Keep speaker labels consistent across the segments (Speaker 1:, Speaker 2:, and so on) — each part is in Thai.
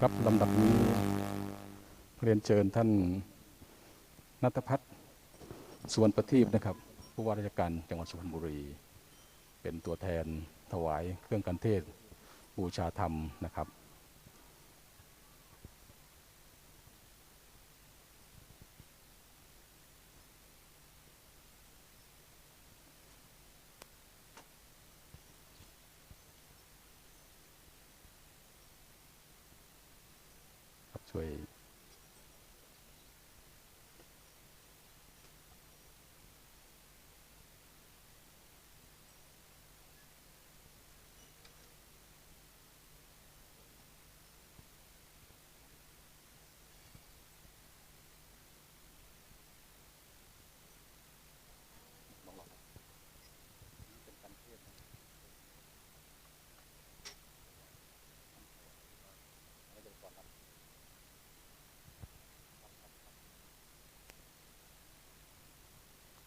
Speaker 1: ครับลำดับนี้เรียนเชิญท่านนัทพัฒน์สวนประทีปนะครับ ผู้ว่าราชการจังหวัดสุพรรณบุรี เป็นตัวแทนถวายเครื่องกันเทศบูชาธรรมนะครับครับช่วย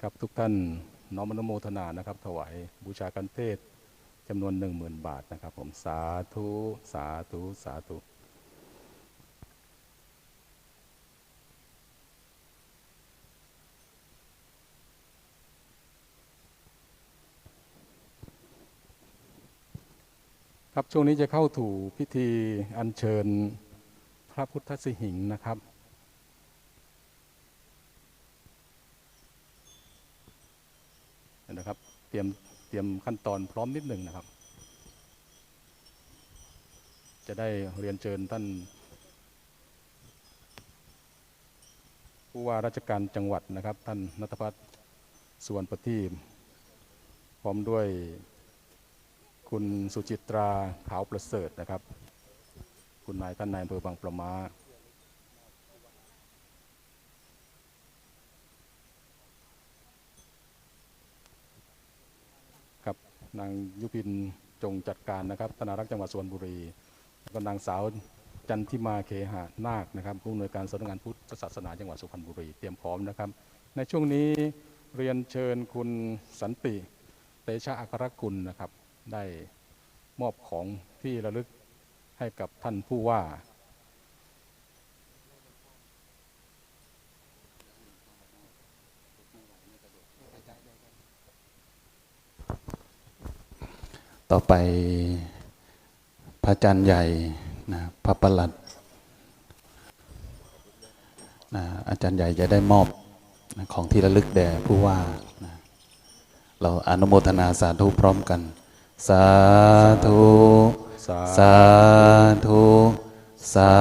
Speaker 1: ครับทุกท่านน้อมอนุโมทนานะครับ ถวายบูชากันเทศจำนวนหนึ่งหมื่นบาทนะครับ ผมสาธุสาธุสาธุครับช่วงนี้จะเข้าถูพิธีอัญเชิญพระพุทธสิหิงค์นะครับ นะครับ เตรียมเตรียมขั้นตอนพร้อมนิดหนึ่งนะครับ จะได้เรียนเชิญท่าน ผู้ว่าราชการจังหวัดนะครับ ท่านนัทพัฒน์สุวรรณประทีปพร้อมด้วยคุณสุจิตราขาวประเสริฐนะครับ คุณนายท่านนายอำเภอบางประมา ครับ นางยุพินจงจัดการนะครับธนารักษ์จังหวัดสุพรรณบุรีแล้วก็นางสาวจันทิมาเคหะนาคนะครับผู้อำนวยการสำนักงานพุทธศาสนาจังหวัดสุพรรณบุรีเตรียมพร้อมนะครับ ในช่วงนี้เรียนเชิญคุณสันติ เตชะอัครกุลนะครับ ได้มอบของที่ระลึกให้กับท่านผู้ว่า
Speaker 2: ต่อไปพระอาจารย์ใหญ่นะพระประหลัดนะอาจารย์ใหญ่จะได้มอบนะของที่ระลึกแด่ผู้ว่านะเราอนุโมทนาสาธุพร้อมกัน สาธุ
Speaker 1: สา
Speaker 2: สาธุ สา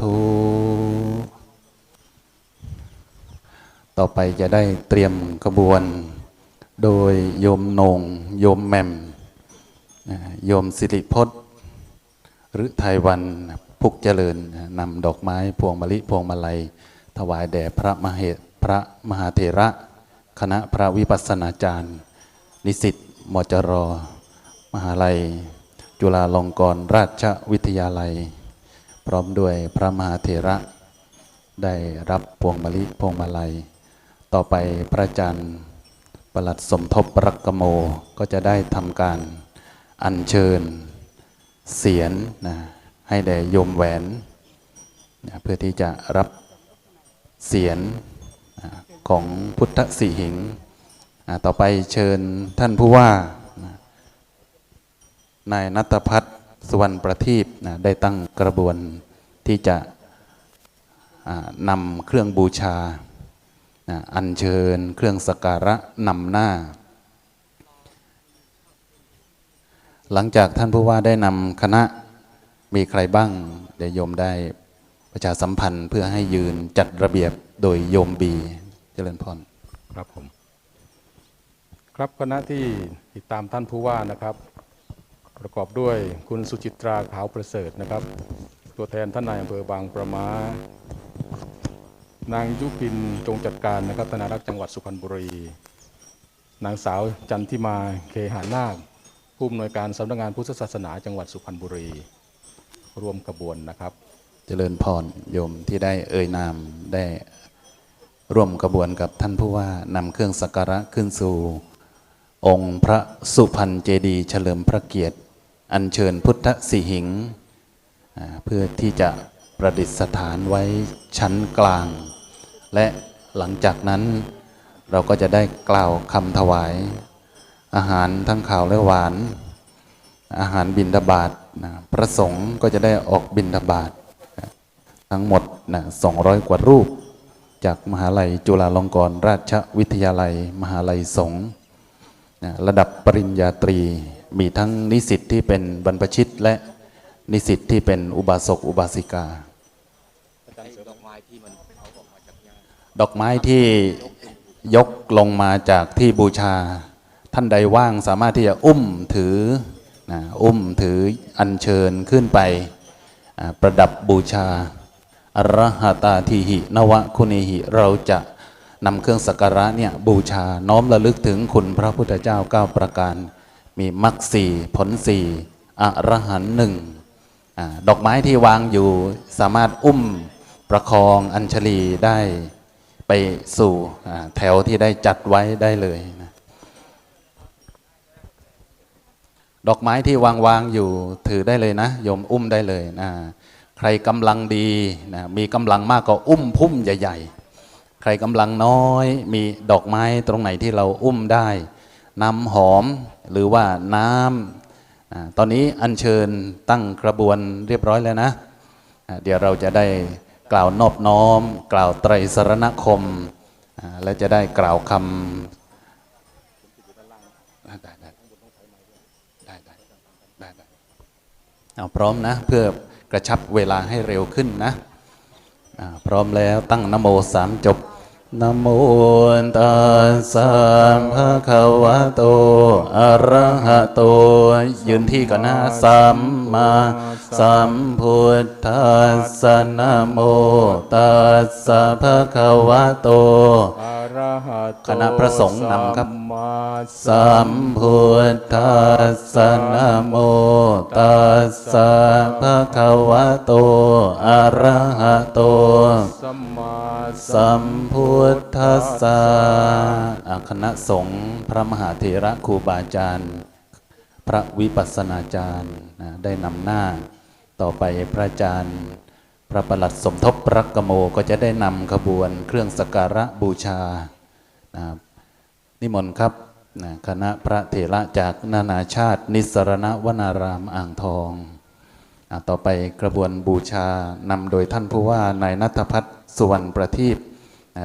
Speaker 2: ธุ ต่อไปจะได้เตรียมขบวน โดยโยมนง โยมแหมมโยมสิริพจน์หรือไทยวันพุกเจริญนำดอกไม้พวงมะลิพวงมาลัย ถวายแด่พระมเหพระมหาเถระ คณะพระวิปัสสนาจารย์ นิสิตมจร มหาลัย จุฬาลงกรณราชวิทยาลัย พร้อมด้วยพระมหาเถระ ได้รับพวงมะลิพวงมาลัย ต่อไปพระอาจารย์ ประหลัดสมทบรักกโมก็จะได้ทำการอัญเชิญเสียนนะให้แด่โยมแหวนนะเพื่อที่จะรับเสียนนะของพุทธสีหิงค์อ่าต่อไปเชิญท่านผู้ว่านะนายนัตพัฒน์สุวรรณประทีปนะได้ตั้งกระบวนที่จะนำเครื่องบูชา นะอัญเชิญเครื่องสักการะนำหน้า หลังจากท่านผู้ว่าได้นำคณะมีใครบ้างเดี๋ยวโยมได้ประชาสัมพันธ์เพื่อให้ยืนจัดระเบียบโดยโยมบีเจริญพร
Speaker 1: ครับผม ครับคณะที่ติดตามท่านผู้ว่านะครับ ประกอบด้วยคุณสุจิตราขาวประเสริฐนะครับ ตัวแทนท่านนายอำเภอบางประมา นางยุพินจงจัดการนะครับธนารักษ์จังหวัดสุพรรณบุรี นางสาวจันทิมาเคหานาคผู้อำนวยการสำนักงานพุทธศาสนาจังหวัดสุพรรณบุรี ร่วมกระบวนนะครับ
Speaker 2: เจริญพรโยมที่ได้เอ่ยนามได้ร่วมกระบวนกับท่านผู้ว่านำเครื่องสักการะขึ้นสู่ องค์พระสุพรรณเจดีย์เฉลิมพระเกียรติ อัญเชิญพุทธสิหิงค์อ่าเพื่อที่จะประดิษฐานไว้ชั้นกลาง และหลังจากนั้นเราก็จะได้กล่าวคำถวาย อาหารทั้งข่าวและหวาน อาหารบิณฑบาตนะพระสงฆ์ก็จะได้ออกบิณฑบาตนะทั้งหมดนะ200 กว่ารูป จากมหาลัยจุฬาลงกรณราชวิทยาลัย มหาลัยสงฆ์นะระดับปริญญาตรีมีทั้งนิสิตที่เป็นบรรพชิตและนิสิตที่เป็นอุบาสกอุบาสิกา ดอกไม้ที่ยกลงมาจากที่บูชา ท่านใดว่างสามารถที่จะอุ้มถือนะอุ้มถืออัญเชิญขึ้นไป ประดับบูชาอรหัตาทีหินวะคุณิหิเราจะนำเครื่องสักการะเนี่ยบูชาน้อมระลึกถึงคุณพระพุทธเจ้าเก้าประการ มีมรรคสี่ผลสี่อรหันหนึ่งอดอกไม้ที่วางอยู่สามารถอุ้ม ประคองอัญชลีได้ไปสู่แถวที่ได้จัดไว้ได้เลยนะดอกไม้ที่วางวางอยู่ถือได้เลยนะโยมอุ้มได้เลยนะใครกำลังดีนะมีกำลังมากก็อุ้มพุ่มใหญ่ ๆ ใครกำลังน้อย มีดอกไม้ตรงไหนที่เราอุ้มได้ น้ำหอมหรือว่าน้ำอ่าตอนนี้อัญเชิญตั้งกระบวนเรียบร้อยแล้วนะอ่าเดี๋ยวเราจะได้ กล่าวนอบน้อม กล่าวไตรสรณคม และจะได้กล่าวคำเอาพร้อมนะ เพื่อกระชับเวลาให้เร็วขึ้นนะพร้อมแล้วตั้งนโมสามจบ นะโมตัสสะภะคะวะโต อะระหะโต ยืนที่ก่อนนะสัมมาสัมพุทธัสสะนะโมตัสสะภะคะวะโต
Speaker 3: อะระหะโต
Speaker 2: คณะพระสงฆ์นำครับ
Speaker 3: สัม
Speaker 2: พุทธัสสะนะโมตัสสะภะคะวะโต อะระหะโต
Speaker 3: สัม
Speaker 2: สัมพุทธัสสะอ่าคณะสงฆ์พระมหาเถระครูบาอาจารย์ พระวิปัสสนาจารย์นะได้นำหน้า ต่อไปพระอาจารย์ พระประหลัดสมทบรักกโมก็จะได้นำขบวนเครื่องสักการะบูชานะนิมนต์ครับนะคณะพระเถระจากนานาชาติ นิสรณวนารามอ่างทองอต่อไปกระบวนบูชานำโดยท่านผู้ว่านายนัทพัฒน์ สุวรรณประทีป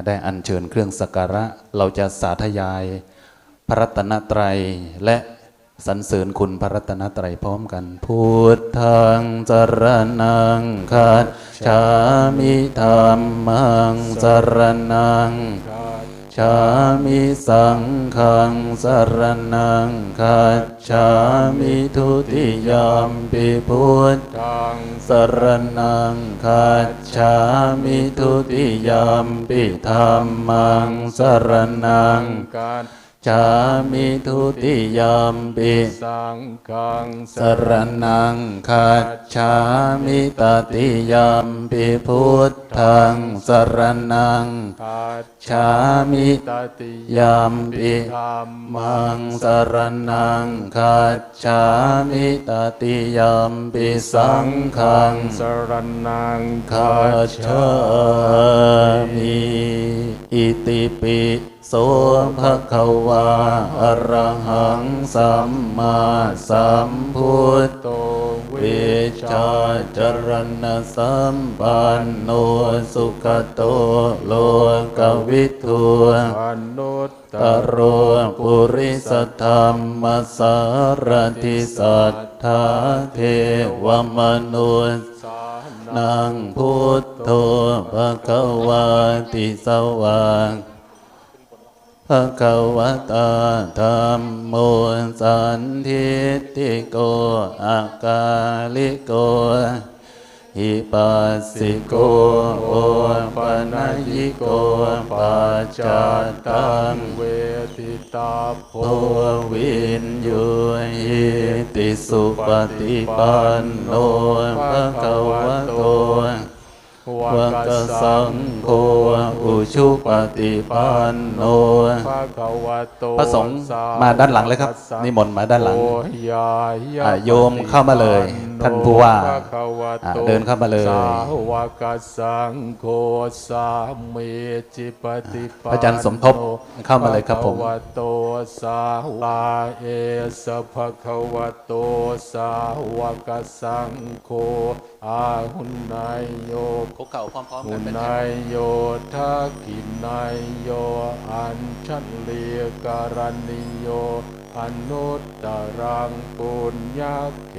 Speaker 2: ได้อัญเชิญเครื่องสักการะ เราจะสาธยายพระรัตนตรัยและสรรเสริญคุณพระรัตนตรัยพร้อมกันพุทธังจรนังคัจฉามิธรรมังจรนัง ชามิสังฆังสรนังคัจฉามิทุติยามปิพุทธั
Speaker 3: ง
Speaker 2: สรนังคัจฉามิทุติยามปิธรรมังสรนัง
Speaker 3: กา ร
Speaker 2: ชามิทุติยามปิ
Speaker 3: สังฆัง
Speaker 2: สรนังคัจฉามิตติยามปิพุทธังสรนัง
Speaker 3: คัจ
Speaker 2: ชามิ
Speaker 3: ตติ
Speaker 2: ยามปิ
Speaker 3: ธรรมั
Speaker 2: งสรนังคัจฉามิตติยามปิสังฆัง
Speaker 3: สรนัง
Speaker 2: คาชามิอิติปิ โสภะคะวาอะระหังสัมมาสัมพุท
Speaker 3: โต
Speaker 2: เวชาจรณสัมปันโนสุขโตโลกวิทู
Speaker 3: อนุตต
Speaker 2: โรปุริสธรรมสารติสัทธาเทวมนุษย์
Speaker 3: สานา
Speaker 2: นังพุทโธภะคะวาติสวาก ภะคะวะตาธรรมโมสันทิติโกอากาลิโกหิปัสสิโกโอปะนะยิโกปัจจตัง
Speaker 3: เวทิตาโพ
Speaker 2: วินยูหิติสุปฏิปันโนภะคะวะโต
Speaker 3: วะ
Speaker 2: วะ
Speaker 3: กะ
Speaker 2: กะ
Speaker 3: สั
Speaker 2: สั
Speaker 3: ง
Speaker 2: ง
Speaker 3: โฆ
Speaker 2: โฆอุชุปฏิปันโน
Speaker 3: ภะคะวะโต
Speaker 2: พระสงฆ์
Speaker 3: ส
Speaker 2: มาด้านหลังเลยครับ
Speaker 3: วกสัง
Speaker 2: นิมนต์มาด้านหลัง
Speaker 3: โอ้ยายะ
Speaker 2: อะโยมเข้ามาเลย
Speaker 3: ปฏิปัโท่า
Speaker 2: นผู้ว่า
Speaker 3: ภะคะวะโต
Speaker 2: อะเดินเข้ามาเลย
Speaker 3: สาวกสังโฆสามเมจิปฏิปันโน
Speaker 2: พระอาจารย์สมทบเข้ามาเลยครับผม
Speaker 3: ภะคะวะโตสาวาเอสะภะคะวะโตสาวกสังโฆอาหุนนายโย
Speaker 2: คุกเข่าพร้อม
Speaker 3: หุนนายโยทักขินายโยอัญชันเลียการณิโยอนุตตรังปุญญเก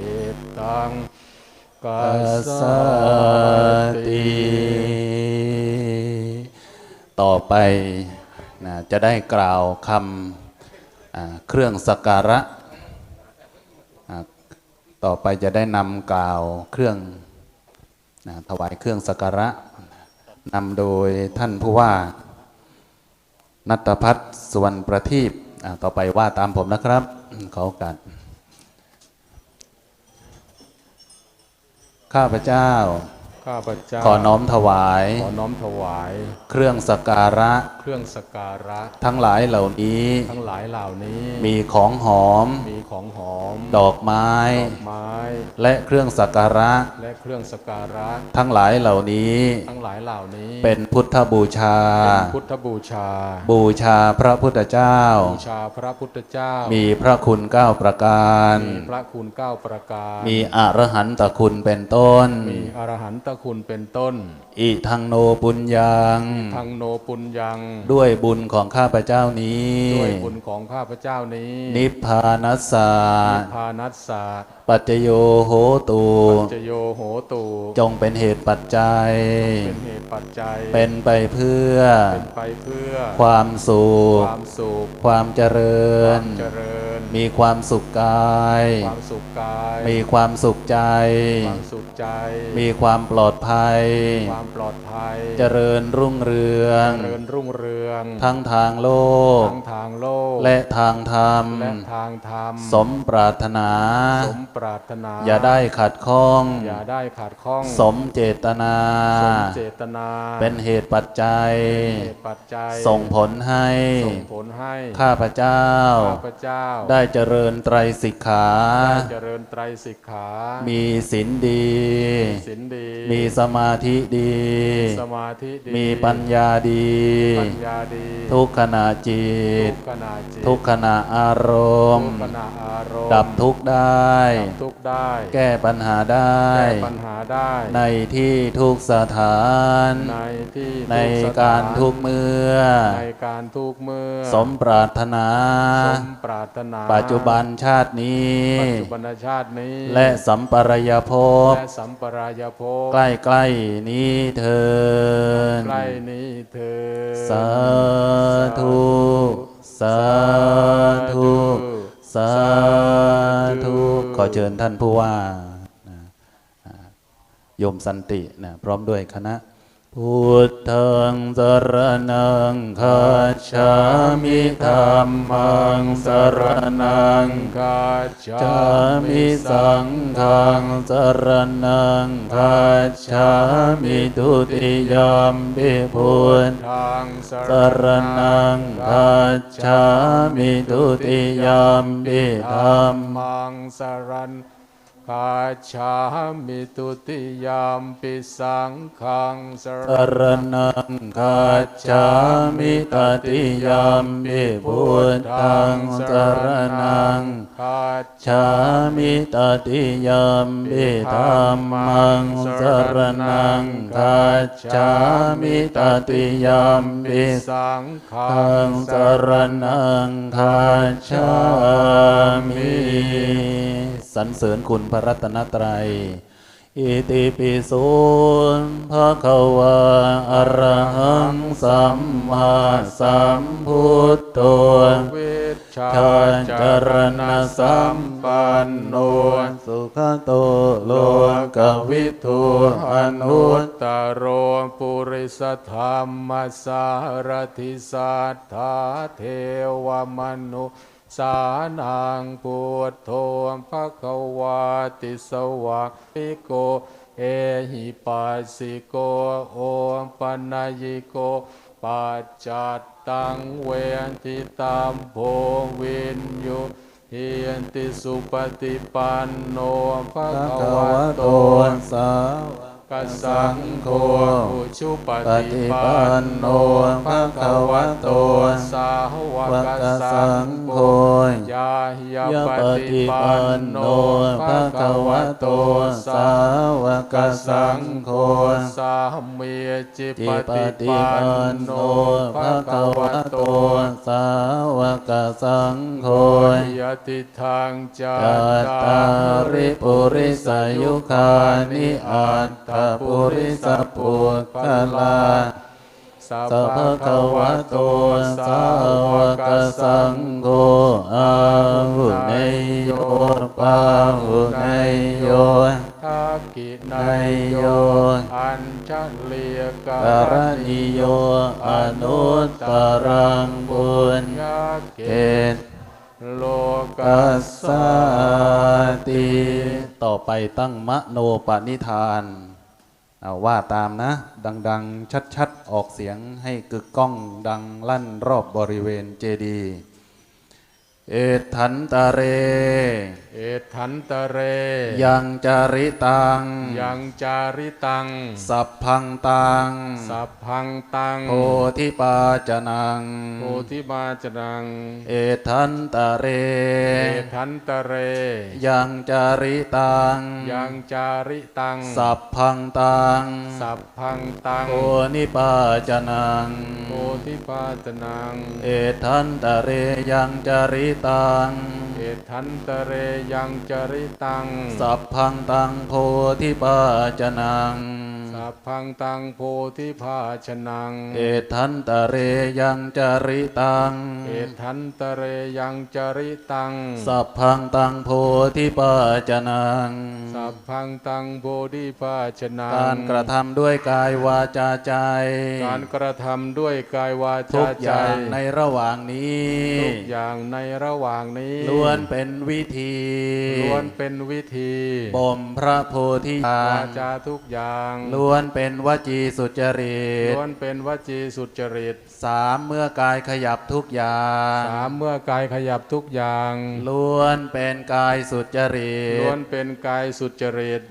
Speaker 3: ตัง กัส
Speaker 2: สติ
Speaker 3: ต่
Speaker 2: อไปนะจะได้กล่าวคำเครื่องสักการะ ต่อไปจะได้นำกล่าวเครื่องนะถวายเครื่องสักการะนำโดยท่านผู้ว่า นัตพัฒน์สุวรรณประทีปต่อไปว่าตามผมนะครับ ขอโอกาส ข้าพเจ้า
Speaker 3: ข้าพเจ้า
Speaker 2: ขอน้อมถวาย
Speaker 3: ขอน้อมถวาย
Speaker 2: เครื่องสักการะ
Speaker 3: เครื่องสกการะ
Speaker 2: ทั้งหลายเหล่านี้
Speaker 3: ทั้งหลายเหล่านี้
Speaker 2: มีของหอม
Speaker 3: มีของหอม
Speaker 2: ดอกไม้
Speaker 3: ดอกไม้
Speaker 2: และเครื่องสักการะ
Speaker 3: และเครื่องสกการะ
Speaker 2: ทั้งหลายเหล่านี้
Speaker 3: ทั้งหลายเหล่านี้
Speaker 2: เป็นพุทธบูชา
Speaker 3: เป็นพุทธบูชา
Speaker 2: บูชาพระพุทธเจ้า
Speaker 3: บูชาพระพุทธเจ้า
Speaker 2: มีพระคุณเก้าประการ
Speaker 3: มีพระคุณเก้าประการ
Speaker 2: มีอรหันตคุณเป็นต้น
Speaker 3: มีอรหันตคุณเป็นต้น
Speaker 2: อิทังโนปุญญัง
Speaker 3: ทางโนปุญญัง
Speaker 2: ด้วยบุญของข้าพเจ้านี้
Speaker 3: ด้วยบุญของข้าพเจ้านี้
Speaker 2: นิพพานัสสะ
Speaker 3: นิพพานัสสะ
Speaker 2: ปัจจโยโหตุ
Speaker 3: ปัจจโยโหตุ
Speaker 2: จงเป็นเหตุปัจจัย
Speaker 3: เป็นเหตุปัจจัย
Speaker 2: เป็นไปเพื่อ
Speaker 3: เป็นไปเพื่อ
Speaker 2: ความสุข
Speaker 3: ความสุข
Speaker 2: ความเจริ
Speaker 3: ควา
Speaker 2: ญ
Speaker 3: มเจริญ
Speaker 2: มีความสุขกาย
Speaker 3: ความสุขกาย
Speaker 2: มีความสุขใจ
Speaker 3: ความสุขใจ
Speaker 2: มีความปลอดภัย
Speaker 3: ความปลอดภัย
Speaker 2: เจริญรุ่งเรือง
Speaker 3: เจริญรุ่งเรือง
Speaker 2: ทั้งทางโลก
Speaker 3: ทั้งทางโลก
Speaker 2: และทางธรรม
Speaker 3: และทางธรรม
Speaker 2: สมปรารถนา
Speaker 3: สมปรารถนา
Speaker 2: อย่าได้ขัดข้อง
Speaker 3: อย่าได้ขาดข้อง
Speaker 2: สมเจตนา
Speaker 3: สมเจตนา
Speaker 2: เป็นเหตุปัจจัย
Speaker 3: เหตุปัจจัย
Speaker 2: ส่งผลให้
Speaker 3: ส่งผลให้
Speaker 2: ข้าพเจ้า
Speaker 3: ข้าพเจ้า
Speaker 2: ได้เจริญไตรสิกขา
Speaker 3: ได้เจริญไตรสิกขา
Speaker 2: มีศีลดี
Speaker 3: ศีลดี
Speaker 2: มีสมาธิดี
Speaker 3: สมาธิดี
Speaker 2: มีปัญญาดี
Speaker 3: ปัญญาดี
Speaker 2: ทุกขณะจิต
Speaker 3: ทุกขณะจิต
Speaker 2: ทุกขณะอารม
Speaker 3: ทุ
Speaker 2: ณ์
Speaker 3: กขณะอารมณ์
Speaker 2: ดับทุกข์ได้
Speaker 3: ดับทุกข์ได้
Speaker 2: แก้ปัญหาได้
Speaker 3: แก้ปัญหาได้
Speaker 2: ในที่ทุกสถาน
Speaker 3: ในที่
Speaker 2: ใน
Speaker 3: ทุสถน
Speaker 2: การทุกเมื่อ
Speaker 3: ในการทุกเมื่อ
Speaker 2: สมปรารถนา
Speaker 3: สมปรารถนา
Speaker 2: ปัจจุบันชาตินี้
Speaker 3: ปัจจุบันชาตินี้
Speaker 2: และสัมปรายภพ
Speaker 3: และสัมปรายภพ
Speaker 2: ใกล้ๆนี้เถิน
Speaker 3: ใกล้นี้เธอญ
Speaker 2: สาธุสาธุสาธุขอเชิญท่านผู้ว่านะอ่าโยมสันตินะพร้อมด้วยคณะ พุทธังสรนังคัจฉามิธรรมังสรนัง
Speaker 3: กัจฉา
Speaker 2: จามิสังฆังสรนังคัจฉามิทุติยามปิพุทธ
Speaker 3: ทางส
Speaker 2: รนังคัจฉามิทุติยามปิธรรมั
Speaker 3: งสรัน กัจฉามิตุติยามปิสังขังส
Speaker 2: สรนังคัจฉามิตติยามปิพุทธังสรนัง
Speaker 3: กัจ
Speaker 2: ชามิตติยามปิธรรมังสรนังคัจฉามิตติยามปิ
Speaker 3: สังขัง
Speaker 2: งสรนังคัจฉามิ สรรเสริญคุณพระรัตนตรัย อิติปิโสภะคะวะอะระหังสัมมาสัมพุทโธ
Speaker 3: วชชา
Speaker 2: จรณสัม
Speaker 3: ปันโน
Speaker 2: สุขโตโลก
Speaker 3: ก
Speaker 2: วิทูอนุต
Speaker 3: ตโรปุริสธรรมสารทิสัทธาเทวมนุ สานังพุทโธภะคะวาติสวะปิโก เอหิปัสสิโก โอมปัญญิโกปัจจัตตังเวนทิตามโพวินโยเฮียนติสุปฏิปันโนภะ
Speaker 2: ภะ
Speaker 3: คะวะโต
Speaker 2: สาว
Speaker 3: สสังโฆอุชุป
Speaker 2: ป
Speaker 3: ฏิ
Speaker 2: ฏิ
Speaker 3: ปั
Speaker 2: ปั
Speaker 3: น
Speaker 2: น
Speaker 3: โน
Speaker 2: โน
Speaker 3: ภะ
Speaker 2: ภะ
Speaker 3: คะ
Speaker 2: คะ
Speaker 3: วะ
Speaker 2: วะ
Speaker 3: โต
Speaker 2: โต
Speaker 3: สาว
Speaker 2: วะ
Speaker 3: ก
Speaker 2: ก
Speaker 3: สั
Speaker 2: สั
Speaker 3: ง
Speaker 2: ง
Speaker 3: โฆ
Speaker 2: โฆ
Speaker 3: ยาหิยายะป
Speaker 2: ป
Speaker 3: ฏิ
Speaker 2: ฏิ
Speaker 3: ปั
Speaker 2: ปั
Speaker 3: น
Speaker 2: น
Speaker 3: โน
Speaker 2: โน
Speaker 3: ภะ
Speaker 2: ภะ
Speaker 3: คะ
Speaker 2: คะ
Speaker 3: วะ
Speaker 2: วะ
Speaker 3: โต
Speaker 2: โต
Speaker 3: สา
Speaker 2: สาวก
Speaker 3: กสั
Speaker 2: สั
Speaker 3: ง
Speaker 2: ง
Speaker 3: โฆ
Speaker 2: โฆ
Speaker 3: สามีจิ
Speaker 2: จิ
Speaker 3: ป
Speaker 2: ป
Speaker 3: ฏิ
Speaker 2: ฏิ
Speaker 3: ปั
Speaker 2: ปั
Speaker 3: น
Speaker 2: น
Speaker 3: โน
Speaker 2: โน
Speaker 3: ภะ
Speaker 2: ภะ
Speaker 3: คะ
Speaker 2: คะ
Speaker 3: วะ
Speaker 2: วะ
Speaker 3: โต
Speaker 2: โต สาวกสังโฆ
Speaker 3: ยติทางจั
Speaker 2: จั
Speaker 3: ต
Speaker 2: ต
Speaker 3: ตา
Speaker 2: ตา
Speaker 3: ริ
Speaker 2: ริ
Speaker 3: ปุ
Speaker 2: ปุ
Speaker 3: ริ
Speaker 2: ริ
Speaker 3: ส
Speaker 2: ส
Speaker 3: ยุ
Speaker 2: ยุ
Speaker 3: คา
Speaker 2: คา
Speaker 3: นิ
Speaker 2: นิ
Speaker 3: อั
Speaker 2: อั
Speaker 3: ต
Speaker 2: ต
Speaker 3: ถ
Speaker 2: ถ
Speaker 3: ปุ
Speaker 2: ปุ
Speaker 3: ริสปุ
Speaker 2: ปุ
Speaker 3: ค
Speaker 2: ค
Speaker 3: ลา
Speaker 2: ลา
Speaker 3: สัพ
Speaker 2: พะพะ
Speaker 3: คะ
Speaker 2: คะ
Speaker 3: วะโตสา
Speaker 2: ว
Speaker 3: กสังโฆ
Speaker 2: อาหุเนโยปาหุเนโย
Speaker 3: ทักกินานา
Speaker 2: ย
Speaker 3: โย อัญชลียก
Speaker 2: การณิโย อนุตตรังบุญ
Speaker 3: ยาเก
Speaker 2: ต
Speaker 3: โลกัส
Speaker 2: สาติ ต่อไปตั้งมโนปณิธาน เอาว่าตามนะ ดัง ๆ ชัด ๆ ออกเสียงให้กึกก้องดังลั่นรอบบริเวณเจดีย์ เอทันตะเร
Speaker 3: เอทันตะเร
Speaker 2: ยังจาริตัง
Speaker 3: ยังจาริตัง
Speaker 2: สัพพังตัง
Speaker 3: สัพพังตัง
Speaker 2: โพธิปาจนัง
Speaker 3: โพธิบาจนัง
Speaker 2: เอทันตะเร
Speaker 3: เอทันตะเร
Speaker 2: ยังจาริตัง
Speaker 3: ยังจาริตัง
Speaker 2: สัพพังตัง
Speaker 3: สัพพังตัง
Speaker 2: โอนิปาจนัง
Speaker 3: โพธิบาจนัง
Speaker 2: เอทันตะเรยังจาริตัง
Speaker 3: เอทันตะเรยังจาริตัง
Speaker 2: สัพพังตังโพธิปาจนัง
Speaker 3: สัพพังตังโพธิภาชนัง
Speaker 2: เอทันตะเรยังจาริตัง
Speaker 3: เอทันตะเรยังจาริตัง
Speaker 2: สัพพังตังโพธิปาจนัง
Speaker 3: สัพพังตังโพธิภาชนัง
Speaker 2: การกระทำด้วยกายวาจาใจ
Speaker 3: การกระทำด้วยกายวา
Speaker 2: ทุ
Speaker 3: จาก
Speaker 2: อ
Speaker 3: ใจ
Speaker 2: ย่างในระหว่างนี้
Speaker 3: ทุกอย่างในระหว่างนี้
Speaker 2: ล้วนเป็นวิธี
Speaker 3: ล้วนเป็นวิธี
Speaker 2: บ่มพระโพธิญาวาณ
Speaker 3: จาทุกอย่าง
Speaker 2: ล้วนเป็นวจีสุจริต
Speaker 3: ล้วนเป็นวจีสุจริต
Speaker 2: สามเมื่อกายขยับทุกอย่า
Speaker 3: สางมเมื่อกายขยับทุกอย่าง
Speaker 2: ล้วนเป็นกายสุจริต
Speaker 3: ล้วนเป็นกายสุจริต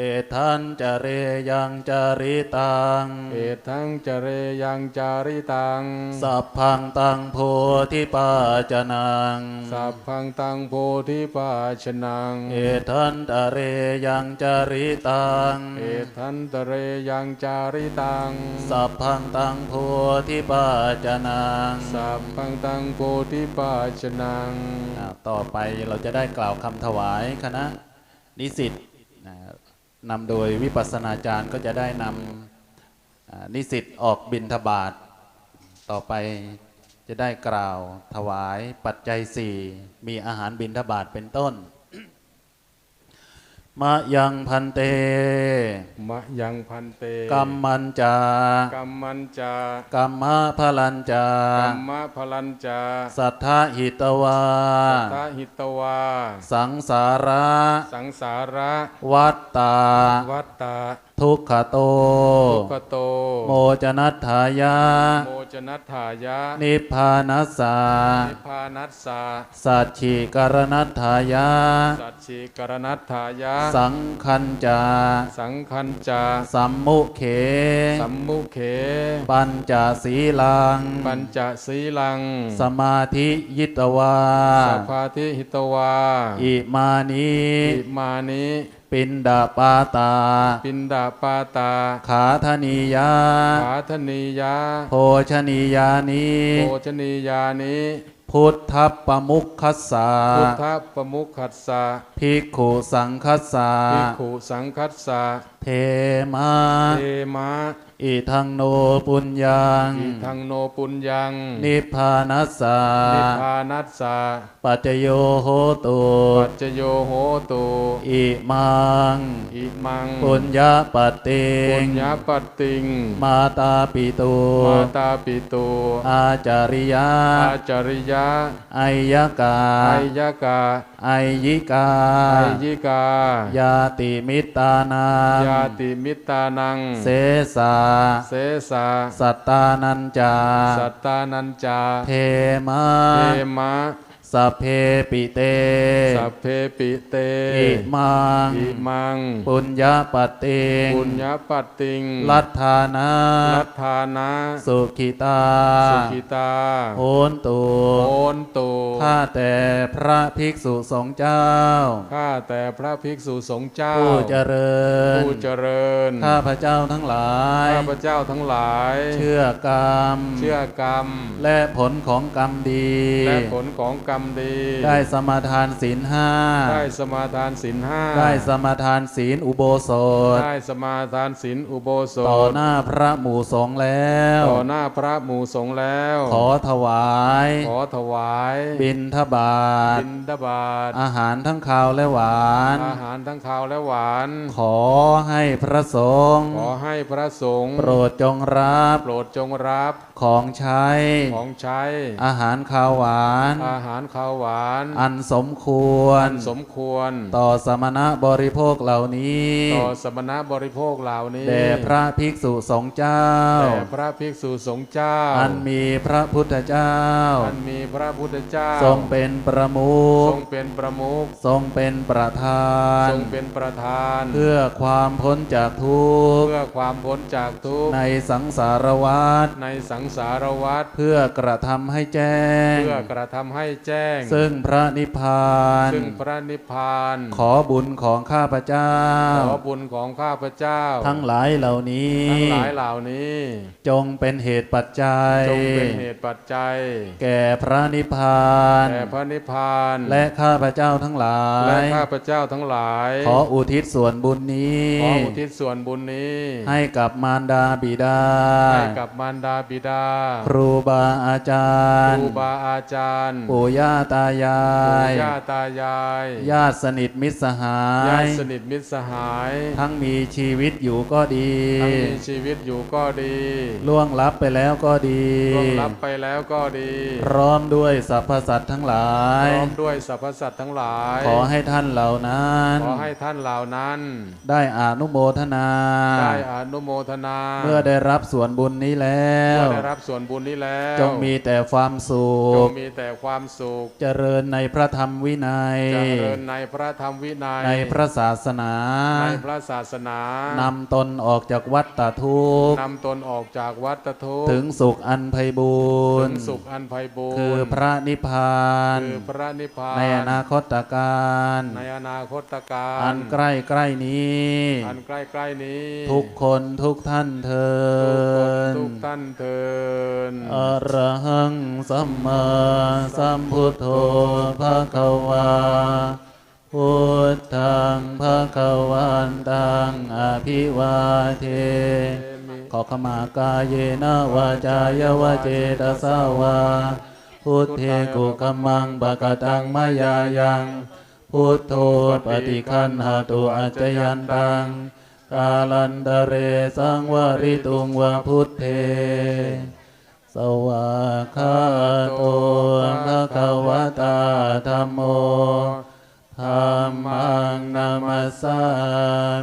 Speaker 2: เอทันจเรยังจาริตัง
Speaker 3: เอทั้งจเรยังจาริตัง
Speaker 2: สัพพังตังโพธิปาจนัง
Speaker 3: สัพพังตังโพธิภาชนัง
Speaker 2: เอทันตะเรยังจาริตัง
Speaker 3: เอทันตะเรยังจาริตัง
Speaker 2: สัพพังตังโพธิปาจนัง
Speaker 3: สัพพังตังโพธิภาชนัง
Speaker 2: อ่าต่อไปเราจะได้กล่าวคำถวายคณะนิสิต นำโดยวิปัสสนาจารย์ก็จะได้นำนิสิตออกบินทบาตต่อไปจะได้กล่าวถวายปัจจัยสี่มีอาหารบินทบาตเป็นต้น มะยังพันเต
Speaker 3: มะยังพันเต
Speaker 2: กัมมันจา
Speaker 3: กัมมันจา
Speaker 2: กัมมะพลันจา
Speaker 3: กัมมะพลัญจา
Speaker 2: สัทธาหิตวา
Speaker 3: ตาหิตวา
Speaker 2: สังสาระ
Speaker 3: สังสาระ
Speaker 2: วัตตา
Speaker 3: วัตตา
Speaker 2: ทุกขโต
Speaker 3: ทุกขโต
Speaker 2: โมจนัตถายะ
Speaker 3: โมจนัตถายะ
Speaker 2: นิพพานัสสา
Speaker 3: นิพพานัสสา
Speaker 2: สัจฉิกรณัตถายะ
Speaker 3: สัจฉิกรณัตถายะ
Speaker 2: สังคัญจา
Speaker 3: สังคัญจา
Speaker 2: สัมมุเข
Speaker 3: สัมมุเข
Speaker 2: ปัญจศีลัง
Speaker 3: ปัญจศีลัง
Speaker 2: สมาธิยิตวา
Speaker 3: สัพพาทิหิตวา
Speaker 2: อิมานิ
Speaker 3: อิมานิ
Speaker 2: ปินดาปาตา
Speaker 3: ปินดาปาตา
Speaker 2: ขาธนียา
Speaker 3: ขาธนียา
Speaker 2: โภชนียานิ
Speaker 3: โภชนียานิ
Speaker 2: พุทธปมุขคัสสา
Speaker 3: พุทธปมุขขัสสะ
Speaker 2: ภิกขุสังคัสสา
Speaker 3: ภิกขุสังคัสสะ
Speaker 2: เท มา
Speaker 3: เทมะ
Speaker 2: อิทังโนปุญญัง
Speaker 3: อิทังโนปุญญัง
Speaker 2: นิพพานัสสะ
Speaker 3: นิพพานัสสะ
Speaker 2: ปัจจโยโหตุ
Speaker 3: ปัจจโยโหตุ
Speaker 2: อิมัง
Speaker 3: อิมัง
Speaker 2: ปุญญาปติ
Speaker 3: ปุ
Speaker 2: ง
Speaker 3: ญญปติง
Speaker 2: มาตาปิตู
Speaker 3: มาตาปิตู
Speaker 2: อาจาริยา
Speaker 3: อาจาริยะ
Speaker 2: ไอยกา
Speaker 3: ไอยกา
Speaker 2: ไอยิกา
Speaker 3: ไอยิกา
Speaker 2: ยาติมิตานัง
Speaker 3: ยาติมิตานัง
Speaker 2: เสสา
Speaker 3: เสสา
Speaker 2: สัตตานัญจา
Speaker 3: สัตตานัญจา
Speaker 2: เทมา
Speaker 3: เทมะ
Speaker 2: สัพเพปิเต
Speaker 3: สัพเพปิเต
Speaker 2: อิมัง
Speaker 3: อิมัง
Speaker 2: ปุญญาปติง
Speaker 3: ปุญญปติง
Speaker 2: ลัทธานา
Speaker 3: รัฐานะ
Speaker 2: สุขิตา
Speaker 3: สุขิตา
Speaker 2: โหนตุ
Speaker 3: โอนตุ
Speaker 2: ข้าแต่พระภิกษุสงฆ์เจ้า
Speaker 3: ข้าแต่พระภิกษุสงฆ์เจ้า
Speaker 2: ผู้เจริญ
Speaker 3: ผู้เจริญ
Speaker 2: ข้าพระเจ้าทั้งหลาย
Speaker 3: ข้าพเจ้าทั้งหลาย
Speaker 2: เชื่อกรรม
Speaker 3: เชื่อกรรม
Speaker 2: และผลของกรรมดี
Speaker 3: และผลของกรรมดี
Speaker 2: ได้สมาทานศีลห้า
Speaker 3: ได้สมาทานศีลห้า
Speaker 2: ได้สมาทานศีลอุโบสถ
Speaker 3: ได้สมาทานศีลอุโบสถ
Speaker 2: ต่อหน้าพระหมู่สงฆ์แล้ว
Speaker 3: ต่อหน้าพระหมู่สงฆ์แล้ว
Speaker 2: ขอถวาย
Speaker 3: ขอถวาย
Speaker 2: บิณฑบาต
Speaker 3: บิณฑบาต
Speaker 2: อาหารทั้งคาวและหวาน
Speaker 3: อาหารทั้งคาวและหวาน
Speaker 2: ขอให้พระสงฆ์
Speaker 3: ขอให้พระสงฆ์
Speaker 2: โปรดจงรับ
Speaker 3: โปรดจงรับ
Speaker 2: ของใช้
Speaker 3: ของใช้
Speaker 2: อาหารคาวหวาน
Speaker 3: อาหารคาวหวาน
Speaker 2: อันสมควร
Speaker 3: อันสมควร
Speaker 2: ต่อสมณะบริโภคเหล่านี้
Speaker 3: ต่อสมณบริโภคเหล่านี้
Speaker 2: แด่พระภิกษุสงฆ์เจ้า
Speaker 3: แด่พระภิกษุสงฆ์เจ้า
Speaker 2: อันมีพระพุทธเจ้า
Speaker 3: อันมีพระพุทธเจ้า
Speaker 2: ทรงเป็นประมุ
Speaker 3: ท
Speaker 2: ข
Speaker 3: รงเป็นประมุข
Speaker 2: ทรงเป็นประธาน
Speaker 3: ทรงเป็นประธาน
Speaker 2: เพื่อความพ้นจากทุกข์
Speaker 3: เพื่อความพ้นจากทุกข์
Speaker 2: ในสังสารวัฏ
Speaker 3: ในสังสารวัฏ
Speaker 2: เพื่อกระทำให้แจ้ง
Speaker 3: เพื่อกระทำให้แจ้ง
Speaker 2: ซึ่งพระนิพพาน
Speaker 3: ซึ่งพระนิพพาน
Speaker 2: ขอบุญของข้าพเจ้า
Speaker 3: ขอบุญของข้าพเจ้า
Speaker 2: ทั้งหลายเหล่านี้
Speaker 3: ทั้งหลายเหล่านี้
Speaker 2: จงเป็นเหตุปัจจัย
Speaker 3: จงเป็นเหตุปัจจัย
Speaker 2: แก่พระนิพพาน
Speaker 3: แด่พระนิพพาน
Speaker 2: และข้าพเจ้าทั้งหลาย
Speaker 3: และข้าพเจ้าทั้งหลาย
Speaker 2: ขออุทิศส่วนบุญนี้
Speaker 3: ขออุทิศส่วนบุญนี้
Speaker 2: ให้กับมารดาบิดา
Speaker 3: ให้กับมารดาบิดา
Speaker 2: ครูบาอาจา
Speaker 3: ค
Speaker 2: รย์
Speaker 3: รูบาอาจารย์
Speaker 2: ปู่ย่าตายา
Speaker 3: ปู่
Speaker 2: ย
Speaker 3: ย่าตายาย
Speaker 2: ญาติสนิทมิตรสหา
Speaker 3: ญาย ติสนิทมิตรสหาย
Speaker 2: ทั้งมีชีวิตอยู่ก็ดี
Speaker 3: ทั้งมีชีวิตอยู่ก็ดี
Speaker 2: ล่วงลับไปแล้วก็ดี
Speaker 3: ร่วงรับไปแล้วก็ดี
Speaker 2: พร้อมด้วยสรรพสัตว์ทั้งหลา
Speaker 3: พ
Speaker 2: ย
Speaker 3: ร้อมด้วยสรรพสัตว์ทั้งหลาย
Speaker 2: ขอให้ท่านเหล่านั้น
Speaker 3: ขอให้ท่านเหล่านั้น
Speaker 2: ได้อานุโมทนา
Speaker 3: ได้อนุโมทนา
Speaker 2: เมื่อได้รับส่วนบุญนี้แล้ว
Speaker 3: เมื่อได้รับส่วนบุญนี้แล้ว
Speaker 2: จงมีแต่ความสุ
Speaker 3: จ
Speaker 2: ข
Speaker 3: งมีแต่ความสุข
Speaker 2: เจริญในพระธรรมวินัย
Speaker 3: เจริญในพระธรรมวินัย
Speaker 2: ในพระศาสนา
Speaker 3: ในพระศาสนานำ
Speaker 2: ตนออกจากวัฏฏทุกข์
Speaker 3: นำตนออกจากวัฏทุกข์
Speaker 2: ถึงสุขอันไพบู
Speaker 3: ถึ
Speaker 2: ร
Speaker 3: ง
Speaker 2: ณ์
Speaker 3: สุขอันไพบูรณ์
Speaker 2: คือพระนิพพาน
Speaker 3: คือพระนิพพาน
Speaker 2: ในอนาคตการ
Speaker 3: ในอนาคตการ
Speaker 2: อันใกล้ใกล้ๆนี้
Speaker 3: อันใกล้ใกล้ๆนี้
Speaker 2: ทุกคนทุกท่านเทิน
Speaker 3: ทุกท่านเทิน
Speaker 2: อระหังสัมมาสัมพุทโธภะคะวาพุทธังภะคะวันตังอภิวาเท ขอขมากายเยนะวาจายวเจตสาวา พุทเทกุกมังบกตังมายายัง พุทโธปฏิคันหาตุอัจยันตัง กาลันตเรสังวริตุงวะพุทเท วาคาโตภะคะวะตาธรรมโมธรรมังนามัสสา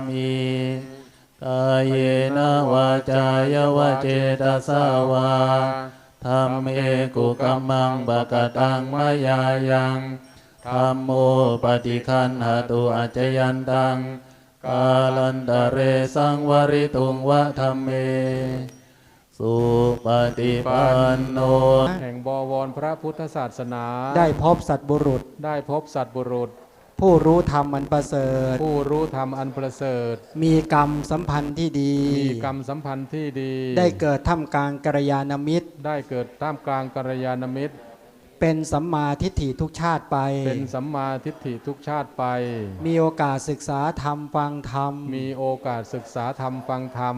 Speaker 2: มิกายเนะวาจายวาเจตสาวาธรรมเมกุกัมมังบกตังมายายังธรรมโมปฏิคันหาตุอัจยันตังกาลันตะเรสังวริตุงวะธรรมเม สุปฏิปันโน
Speaker 3: แห่งบวรพระพุทธศาสนา
Speaker 4: ได้พบสัตว์บุรุษ
Speaker 3: ได้พบสัตว์บุรุษ
Speaker 4: ผู้รู้ธรรมอันประเสริฐ
Speaker 3: ผู้รู้ธรรมอันประเสริฐ
Speaker 4: มีกรรมสัมพันธ์ที่ดี
Speaker 3: มีกรรมสัมพันธ์ที่ดี
Speaker 4: ได้เกิดท่ามกลางกัลยาณมิตร
Speaker 3: ได้เกิดท่ามกลางกัลยาณมิตร
Speaker 4: เเป็นสัมมาทิฏฐิทุกชาติไป
Speaker 3: เป็นสัมมาทิฏฐิทุกชาติไป
Speaker 4: มีโอกาสศึกษาธรรมฟังธรรม
Speaker 3: มีโอกาสศึกษาธรรมฟังธรรม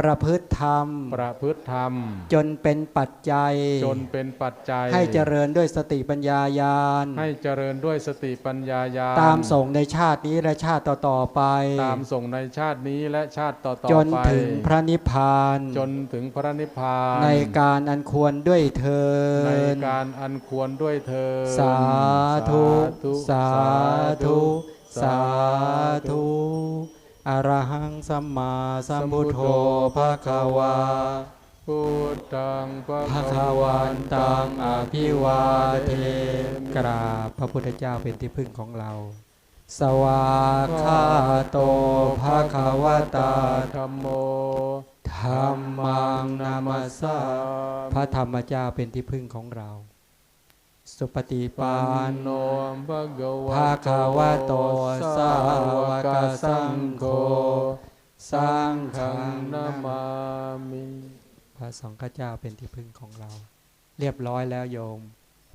Speaker 4: ประพฤติธรรม
Speaker 3: ประพฤติธรรม
Speaker 4: จนเป็นปัจจัย
Speaker 3: จนเป็นปัจจัย
Speaker 4: ให้เจริญด้วยสติปัญญาญาณ
Speaker 3: ให้เจริญด้วยสติปัญญาญาณ
Speaker 4: ตามส่งในชาตินี้และชาติต่อๆไป
Speaker 3: ตามส่งในชาตินี้และชาติต่อ
Speaker 4: จ
Speaker 3: ๆ
Speaker 4: น
Speaker 3: ไป
Speaker 4: ถึงพระนิพพาน
Speaker 3: จนถึงพระนิพพาน
Speaker 4: ในการอันควรด้วยเธอ
Speaker 3: ใน
Speaker 4: ญ
Speaker 3: การอันควรด้วยเธอญ
Speaker 4: สาธุ สาธุ สาธุ อรหังสัมมาสัมพุทโธภะคะวา
Speaker 3: พุทธังพระ
Speaker 4: ภะคะวันตังอภิวาเทกราบพระพุทธเจ้าเป็นที่พึ่งของเรา สวากขาโตภะคะวตา
Speaker 3: ธรรมโม
Speaker 4: ธรรมังนามาสาพระธรรมเจ้าเป็นที่พึ่งของเรา สุปฏิปั
Speaker 3: ปั
Speaker 4: น
Speaker 3: น
Speaker 4: โน
Speaker 3: โนภะคะวะ
Speaker 4: ภะคะวะโตสาวกสังโฆสังฆั
Speaker 3: ขัง
Speaker 4: ง
Speaker 3: นา
Speaker 4: นามา
Speaker 3: มามิ
Speaker 4: พระสงฆ์เจ้าเป็นที่พึ่งของเรา เรียบร้อยแล้วโยม